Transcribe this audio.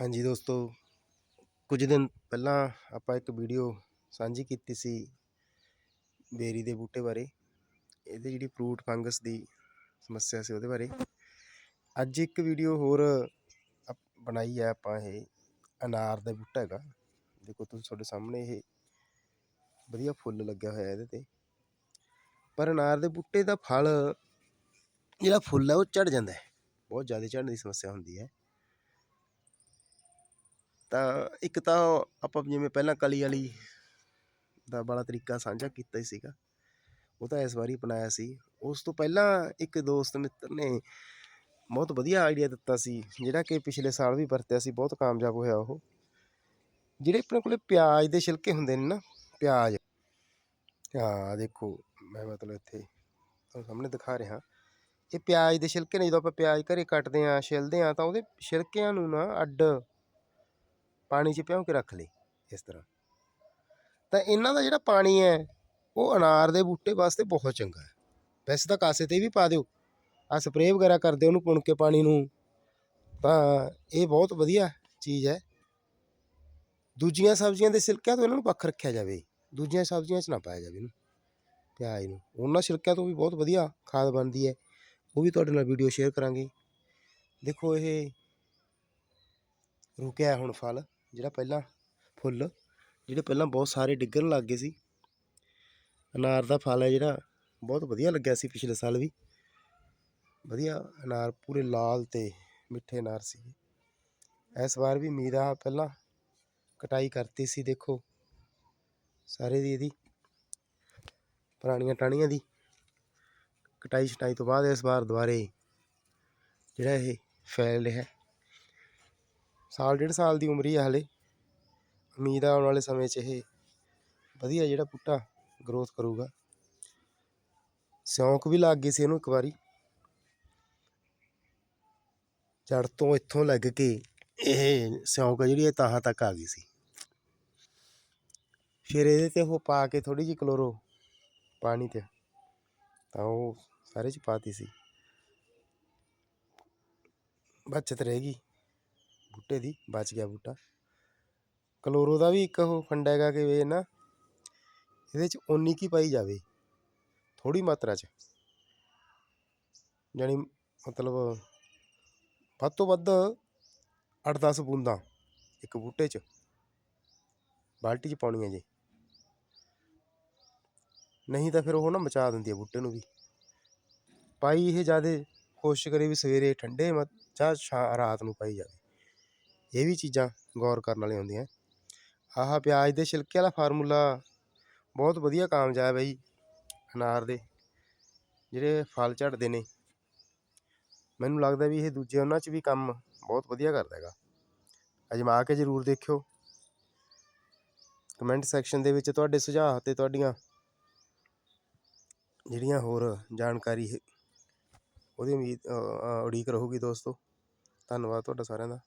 ਹਾਂਜੀ ਦੋਸਤੋ, ਕੁਝ ਦਿਨ ਪਹਿਲਾਂ ਆਪਾਂ ਇੱਕ ਵੀਡੀਓ ਸਾਂਝੀ ਕੀਤੀ ਸੀ ਬੇਰੀ ਦੇ ਬੂਟੇ ਬਾਰੇ। ਇਹਦੇ ਜਿਹੜੀ ਫਰੂਟ ਫੰਗਸ ਦੀ ਸਮੱਸਿਆ ਸੀ ਉਹਦੇ ਬਾਰੇ। ਅੱਜ ਇੱਕ ਵੀਡੀਓ ਹੋਰ ਅਪ- ਬਣਾਈ ਹੈ ਆਪਾਂ ਇਹ, ਅਨਾਰ ਦਾ ਬੂਟਾ ਹੈਗਾ। ਦੇਖੋ ਤੁਸੀਂ ਤੁਹਾਡੇ ਸਾਹਮਣੇ ਇਹ ਵਧੀਆ ਫੁੱਲ ਲੱਗਿਆ ਹੋਇਆ ਇਹਦੇ ਤੇ। ਪਰ ਅਨਾਰ ਦੇ ਬੂਟੇ ਦਾ ਫਲ, ਜਿਹੜਾ ਫੁੱਲ ਹੈ ਉਹ ਝੜ ਜਾਂਦਾ ਹੈ। ਬਹੁਤ ਜ਼ਿਆਦਾ ਝੜਨ ਦੀ ਸਮੱਸਿਆ ਹੁੰਦੀ ਹੈ। ਤਾਂ ਇੱਕ ਤਾਂ ਆਪਾਂ ਜਿਵੇਂ ਪਹਿਲਾਂ ਕਲੀ ਵਾਲੀ ਦਾ ਵਾਲਾ ਤਰੀਕਾ ਸਾਂਝਾ ਕੀਤਾ ਹੀ ਸੀਗਾ। ਉਹ ਤਾਂ ਇਸ ਵਾਰੀ ਅਪਣਾਇਆ ਸੀ। ਉਸ ਤੋਂ ਪਹਿਲਾਂ ਇੱਕ ਦੋਸਤ ਮਿੱਤਰ ਨੇ ਬਹੁਤ ਵਧੀਆ ਆਈਡੀਆ ਦਿੱਤਾ ਸੀ, ਜਿਹੜਾ ਕਿ ਪਿਛਲੇ ਸਾਲ ਵੀ ਵਰਤਿਆ ਸੀ, ਬਹੁਤ ਕਾਮਯਾਬ ਹੋਇਆ ਉਹ। ਜਿਹੜੇ ਆਪਣੇ ਕੋਲੇ ਪਿਆਜ਼ ਦੇ ਛਿਲਕੇ ਹੁੰਦੇ ਨੇ ਨਾ, ਪਿਆਜ਼। ਹਾਂ ਦੇਖੋ, ਮੈਂ ਮਤਲਬ ਇੱਥੇ ਤੁਹਾਨੂੰ ਸਾਹਮਣੇ ਦਿਖਾ ਰਿਹਾ। ਇਹ ਪਿਆਜ਼ ਦੇ ਛਿਲਕੇ ਨੇ, ਜਦੋਂ ਆਪਾਂ ਪਿਆਜ਼ ਘਰੇ ਕੱਟਦੇ ਆਂ ਛਿਲਦੇ ਆਂ ਤਾਂ ਉਹਦੇ ਛਿਲਕਿਆਂ ਨੂੰ ਨਾ ਅੱਡ ਪਾਣੀ 'ਚ ਭਿਉਂ ਕੇ ਰੱਖ ਲਈ ਇਸ ਤਰ੍ਹਾਂ। ਤਾਂ ਇਹਨਾਂ ਦਾ ਜਿਹੜਾ ਪਾਣੀ ਹੈ, ਉਹ ਅਨਾਰ ਦੇ ਬੂਟੇ ਵਾਸਤੇ ਬਹੁਤ ਚੰਗਾ ਹੈ। ਵੈਸੇ ਤਾਂ ਕਾਸੇ ਤੇ ਵੀ ਪਾ ਦਿਓ। ਆ ਸਪਰੇਅ ਵਗੈਰਾ ਕਰਦੇ ਉਹਨੂੰ ਪੁਣ ਕੇ ਪਾਣੀ ਨੂੰ। ਤਾਂ ਇਹ ਬਹੁਤ ਵਧੀਆ ਚੀਜ਼ ਹੈ। ਦੂਜੀਆਂ ਸਬਜ਼ੀਆਂ ਦੇ ਸਿਲਕਿਆਂ ਤੋਂ ਇਹਨਾਂ ਨੂੰ ਵੱਖ ਰੱਖਿਆ ਜਾਵੇ। ਦੂਜੀਆਂ ਸਬਜ਼ੀਆਂ 'ਚ ਨਾ ਪਾਇਆ ਜਾਵੇ ਇਹਨੂੰ। ਪਿਆਜ਼ ਨੂੰ। ਉਹਨਾਂ ਸਿਲਕਿਆਂ ਤੋਂ ਵੀ ਬਹੁਤ ਵਧੀਆ ਖਾਦ ਬਣਦੀ ਹੈ। ਉਹ ਵੀ ਤੁਹਾਡੇ ਨਾਲ ਵੀਡੀਓ ਸ਼ੇਅਰ ਕਰਾਂਗੇ। ਦੇਖੋ ਇਹ ਰੁਕਿਆ ਹੁਣ ਫਲ। ਜਿਹੜਾ ਪਹਿਲਾਂ ਫੁੱਲ, ਜਿਹੜੇ ਪਹਿਲਾਂ ਬਹੁਤ ਸਾਰੇ ਡਿੱਗਣ ਲੱਗ ਗਏ ਸੀ। ਅਨਾਰ ਦਾ ਫਲ ਹੈ ਜਿਹੜਾ, ਬਹੁਤ ਵਧੀਆ ਲੱਗਿਆ ਸੀ ਪਿਛਲੇ ਸਾਲ ਵੀ। ਵਧੀਆ ਅਨਾਰ, ਪੂਰੇ ਲਾਲ ਤੇ ਮਿੱਠੇ ਅਨਾਰ ਸੀ। ਇਸ ਵਾਰ ਵੀ ਮੀਰਾ ਪਹਿਲਾਂ ਕਟਾਈ ਕਰਤੀ ਸੀ, ਦੇਖੋ। ਸਾਰੇ ਦੀ ਇਹਦੀ, ਪੁਰਾਣੀਆਂ ਟਾਹਣੀਆਂ ਦੀ ਕਟਾਈ ਛਟਾਈ ਤੋਂ ਬਾਅਦ ਇਸ ਵਾਰ ਦੁਬਾਰੇ ਜਿਹੜਾ ਇਹ ਫੈਲ ਰਿਹਾ। ਸਾਲ, ਡੇਢ ਸਾਲ ਦੀ ਉਮਰ ਹੀ ਆ ਹਲੇ। ਉਮੀਦ ਆ ਆਉਣ ਵਾਲੇ ਸਮੇਂ 'ਚ ਇਹ ਵਧੀਆ ਜਿਹੜਾ ਬੂਟਾ ਗਰੋਥ ਕਰੂਗਾ। ਸਿਉਂਕ ਵੀ ਲੱਗ ਗਈ ਸੀ ਇਹਨੂੰ ਇੱਕ ਵਾਰੀ। ਜੜ ਤੋਂ ਇੱਥੋਂ ਲੱਗ ਕੇ ਇਹ ਸਿਉਂਕ ਜਿਹੜੀ ਇਹ ਤਾਹਾਂ ਤੱਕ ਆ ਗਈ ਸੀ। ਫਿਰ ਇਹਦੇ ਤੇ ਉਹ ਪਾ ਕੇ ਥੋੜੀ ਜਿਹੀ ਕਲੋਰੋ ਪਾਣੀ ਤੇ ਤਾਂ ਉਹ ਸਾਰੇ ਚ ਪਾਤੀ ਸੀ। ਬਚਤ ਰਹੇਗੀ ਬੂਟੇ ਦੀ, ਬਚ ਗਿਆ ਬੂਟਾ। ਕਲੋਰੋ ਦਾ ਵੀ ਇੱਕ ਉਹ ਫੰਡ ਹੈਗਾ ਕਿ ਵੇ ਨਾ, ਇਹਦੇ ਚ ਉਨੀ ਕੀ ਪਾਈ ਜਾਵੇ ਥੋੜੀ ਮਾਤਰਾ ਚ। ਯਾਨੀ ਮਤਲਬ ਵੱਧ ਤੋਂ ਵੱਧ 8-10 ਬੂੰਦਾਂ ਇੱਕ ਬੂਟੇ ਚ, ਬਾਲਟੀ ਚ ਪਾਉਣੀਆਂ ਜੀ। ਨਹੀਂ ਤਾਂ ਫਿਰ ਉਹ ਨਾ ਮਚਾ ਦਿੰਦੀ ਹੈ ਬੂਟੇ ਨੂੰ ਵੀ। ਪਾਈ ਇਹ ਜਿਆਦੇ ਕੋਸ਼ਿਸ਼ ਕਰੇ ਵੀ ਸਵੇਰੇ ਠੰਡੇ ਮਤ, ਜਾਂ ਸ਼ਾ ਰਾਤ ਨੂੰ ਪਾਈ ਜਾਵੇ। ਇਹ ਵੀ ਚੀਜ਼ਾਂ ਗੌਰ ਕਰਨ ਵਾਲੀਆਂ ਹੁੰਦੀਆਂ। ਆਹ ਪਿਆਜ਼ ਦੇ ਛਿਲਕੇ ਵਾਲਾ ਫਾਰਮੂਲਾ ਬਹੁਤ ਵਧੀਆ ਕਾਮਯਾਬ ਹੈ ਜੀ, ਅਨਾਰ ਦੇ, ਜਿਹੜੇ ਫਲ ਝੜਦੇ ਨੇ। ਮੈਨੂੰ ਲੱਗਦਾ ਵੀ ਇਹ ਦੂਜੇ ਉਹਨਾਂ 'ਚ ਵੀ ਕੰਮ ਬਹੁਤ ਵਧੀਆ ਕਰਦਾ ਹੈਗਾ। ਅਜਮਾ ਕੇ ਜ਼ਰੂਰ ਦੇਖਿਓ। ਕਮੈਂਟ ਸੈਕਸ਼ਨ ਦੇ ਵਿੱਚ ਤੁਹਾਡੇ ਸੁਝਾਅ ਤੇ ਤੁਹਾਡੀਆਂ ਜਿਹੜੀਆਂ ਹੋਰ ਜਾਣਕਾਰੀ ਉਹਦੀ ਉਮੀਦ ਉਡੀਕ ਰਹੂਗੀ ਦੋਸਤੋ। ਧੰਨਵਾਦ ਤੁਹਾਡਾ ਸਾਰਿਆਂ ਦਾ।